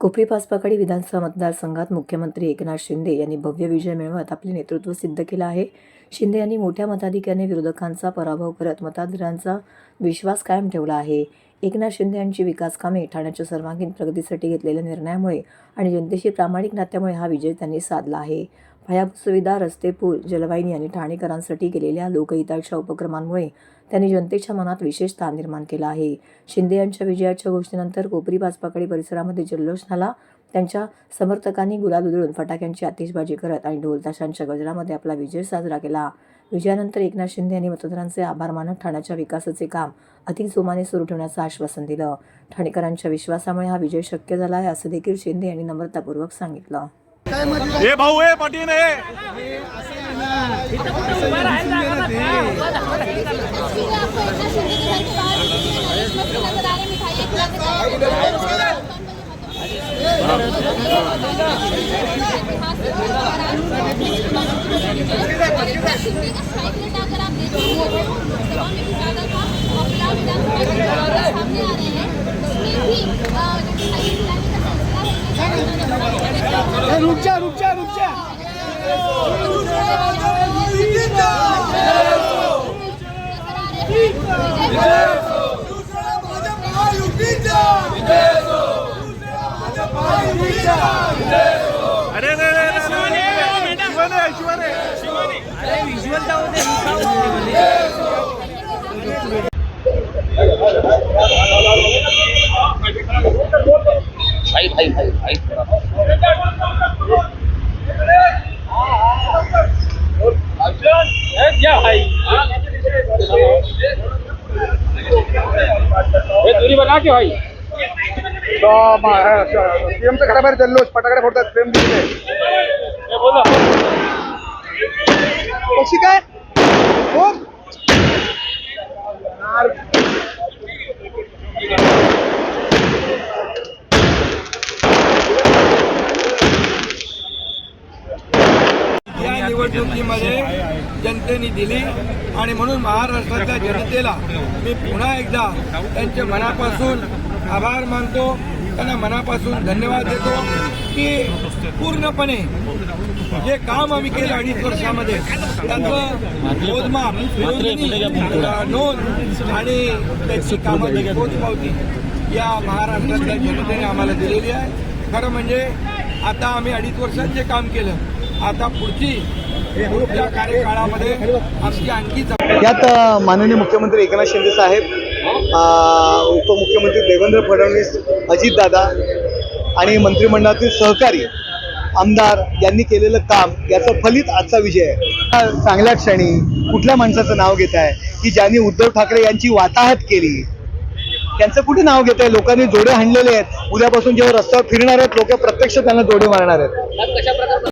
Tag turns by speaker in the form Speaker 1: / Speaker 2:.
Speaker 1: कोपरी पाचपाकडी विधानसभा मतदारसंघात मुख्यमंत्री एकनाथ शिंदे यांनी भव्य विजय मिळवत आपले नेतृत्व सिद्ध केलं आहे. शिंदे यांनी मोठ्या मताधिक्याने विरोधकांचा पराभव करत मतदारांचा विश्वास कायम ठेवला आहे. एकनाथ शिंदे यांची विकासकामे ठाण्याच्या सर्वांगीण प्रगतीसाठी घेतलेल्या निर्णयामुळे आणि जनतेशी प्रामाणिक नात्यामुळे हा विजय त्यांनी साधला आहे. पायाभूत सुविधा रस्ते पूल जलवाहिनी आणि ठाणेकरांसाठी केलेल्या लोकहिताच्या उपक्रमांमुळे त्यांनी जनतेच्या मनात विशेष स्थान निर्माण केलं आहे. शिंदे यांच्या विजयाच्या घोषणेनंतर कोपरी पाचपाकडी परिसरामध्ये जल्लोष झाला. त्यांच्या समर्थकांनी गुलाल उधळून फटाक्यांची आतिषबाजी करत आणि ढोल ताशांच्या गजरामध्ये आपला विजय साजरा केला. विजयानंतर एकनाथ शिंदे यांनी मतदारांचे आभार मानत ठाण्याच्या विकासाचे काम अधिक जोमाने सुरू ठेवण्याचं आश्वासन दिलं. ठाणेकरांच्या विश्वासामुळे हा विजय शक्य झाला आहे असं देखील शिंदे यांनी नम्रतापूर्वक सांगितलं.
Speaker 2: रुक जा रुक जा रुक जा
Speaker 3: अरे अरे अरे, अरे, अरे, शिवाने आहे, शिवाने आहे.
Speaker 4: भाई भाई भाई भाई थोड़ा दूरी बना के भाई
Speaker 3: तो, मा- हा, घराबाहेर जल्लोष फटाकडे फोडतात प्रेम दिले
Speaker 4: बोला
Speaker 3: कशी काय? हो
Speaker 2: या निवडणुकीमध्ये जनतेने दिली आणि म्हणून महाराष्ट्राच्या जनतेला मी पुन्हा एकदा त्यांच्या मनापासून आभार मानतो. त्यांना मनापासून धन्यवाद देतो की पूर्णपणे जे काम आम्ही केलं अडीच वर्षामध्ये त्यांचं मोजमाप नोंद आणि त्याची कामाची पोचपावती या महाराष्ट्रातल्या जनतेने आम्हाला दिलेली आहे. खरं म्हणजे आता आम्ही अडीच वर्षात जे काम केलं आता पुढची कार्यकाळामध्ये आमची आणखी
Speaker 5: यात माननीय मुख्यमंत्री एकनाथ शिंदे साहेब उपमुख्यमंत्री देवेंद्र फडणवीस अजितदादा आणि मंत्रिमंडळातील सहकारी आमदार यांनी केलेलं काम याचं फलित आजचा विजय आहे. चांगल्या क्षणी कुठल्या माणसाचं नाव घेत आहे? की ज्यांनी उद्धव ठाकरे यांची वाताहत केली? त्यांचं कुठे नाव घेत आहे? लोकांनी जोडे हाणलेले आहेत. उद्यापासून जेव्हा रस्त्यावर फिरणार आहेत लोक प्रत्यक्ष त्यांना जोडे मारणार आहेत.